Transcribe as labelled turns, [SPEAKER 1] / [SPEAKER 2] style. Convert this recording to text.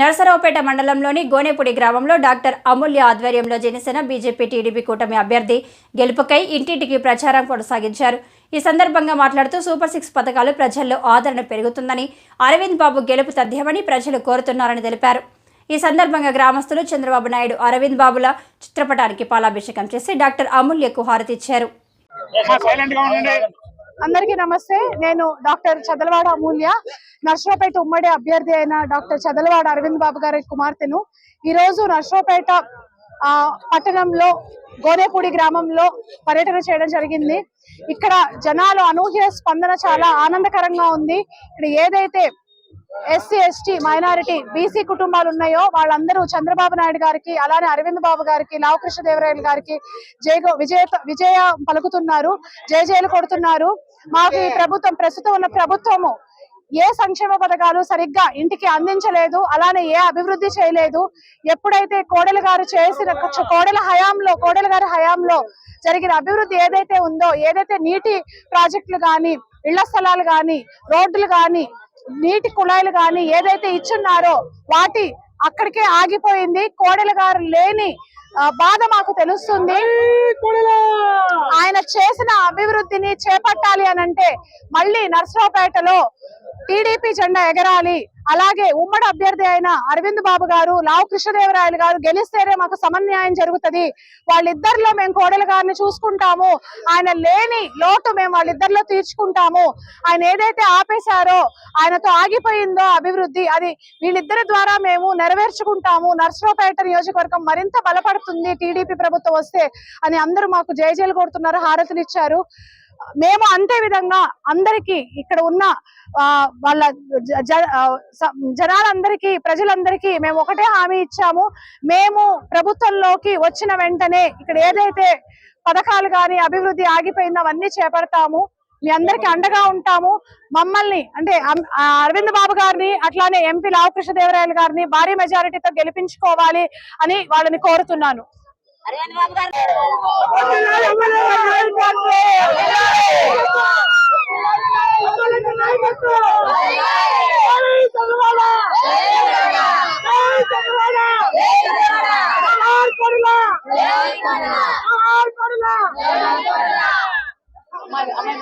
[SPEAKER 1] నరసరావుపేట మండలంలోని గోనేపూడి గ్రామంలో డాక్టర్ అమూల్య ఆధ్వర్యంలో జనసేన బీజేపీ టీడీపీ కూటమి అభ్యర్థి గెలుపుకై ఇంటింటికి ప్రచారం కొనసాగించారు. ఈ సందర్భంగా మాట్లాడుతూ సూపర్ సిక్స్ పథకాలు ప్రజల్లో ఆదరణ పెరుగుతుందని అరవింద్ బాబు గెలుపు తథ్యమని ప్రజలు కోరుతున్నారని తెలిపారు. ఈ సందర్భంగా గ్రామస్తులు చంద్రబాబు నాయుడు అరవింద్ బాబుల చిత్రపటానికి పాలాభిషేకం చేసి డాక్టర్ అమూల్యకు హారతిచ్చారు
[SPEAKER 2] అందరికీ నమస్తే. నేను డాక్టర్ చదలవాడ అమూల్య. నర్సరావుపేట ఉమ్మడి అభ్యర్థి అయిన డాక్టర్ చదలవాడ అరవింద్ బాబు గారి కుమార్తెను. ఈరోజు నర్సరావుపేట పట్టణంలో గోనేపూడి గ్రామంలో పర్యటన చేయడం జరిగింది. ఇక్కడ జనాలు అనూహ్య స్పందన చాలా ఆనందకరంగా ఉంది. ఇక్కడ ఏదైతే ఎస్సీ ఎస్టీ మైనారిటీ బీసీ కుటుంబాలు ఉన్నాయో వాళ్ళందరూ చంద్రబాబు నాయుడు గారికి అలానే అరవింద్ బాబు గారికి లావకృష్ణ దేవరాయలు గారికి జయగో విజయ విజయ పలుకుతున్నారు జయజయలు కొడుతున్నారు. మాకు ఈ ప్రభుత్వం ప్రస్తుతం ఉన్న ప్రభుత్వము ఏ సంక్షేమ పథకాలు సరిగ్గా ఇంటికి అందించలేదు అలానే ఏ అభివృద్ధి చేయలేదు. ఎప్పుడైతే కోడెల గారు చేసిన కోడెల హయాంలో కోడెల గారి హయాంలో జరిగిన అభివృద్ధి ఏదైతే ఉందో ఏదైతే నీటి ప్రాజెక్టులు గాని ఇళ్ళ స్థలాలు కానీ రోడ్లు కానీ నీటి కుళాయిలు కానీ ఏదైతే ఇచ్చున్నారో వాటి అక్కడికే ఆగిపోయింది. కోడెల గారు లేని బాధ మాకు తెలుస్తుంది. ఆయన చేసిన అభివృద్ధిని చేపట్టాలి అని అంటే మళ్ళీ నర్సరావుపేటలో టీడీపీ జెండా ఎగరాలి. అలాగే ఉమ్మడి అభ్యర్థి అయిన అరవింద్ బాబు గారు లావు కృష్ణదేవరాయలు గారు గెలిస్తేనే మాకు సమన్యాయం జరుగుతది. వాళ్ళిద్దరిలో మేము కోడెల గారిని చూసుకుంటాము. ఆయన లేని లోటు మేము వాళ్ళిద్దరిలో తీర్చుకుంటాము. ఆయన ఏదైతే ఆపేశారో ఆయనతో ఆగిపోయిందో అభివృద్ధి అది వీళ్ళిద్దరి ద్వారా మేము నెరవేర్చుకుంటాము. నర్సరావుపేట నియోజకవర్గం మరింత బలపడుతుంది టీడీపీ ప్రభుత్వం వస్తే అని అందరూ మాకు జయజేలు కొడుతున్నారు హారతులిచ్చారు మేము అంతే విధంగా అందరికి ఇక్కడ ఉన్న ఆ, వాళ్ళ జనాలందరికీ ప్రజలందరికీ మేము ఒకటే హామీ ఇచ్చాము. మేము ప్రభుత్వంలోకి వచ్చిన వెంటనే ఇక్కడ ఏదైతే పథకాలు కానీ అభివృద్ధి ఆగిపోయిందో అవన్నీ చేపడతాము. మీ అందరికి అండగా ఉంటాము. మమ్మల్ని అంటే అరవింద్ బాబు గారిని అట్లానే ఎంపీ లావకృష్ణదేవరాయలు గారిని భారీ మెజారిటీతో గెలిపించుకోవాలి అని వాళ్ళని కోరుతున్నాను. అమ్మాయి అమ్మాయి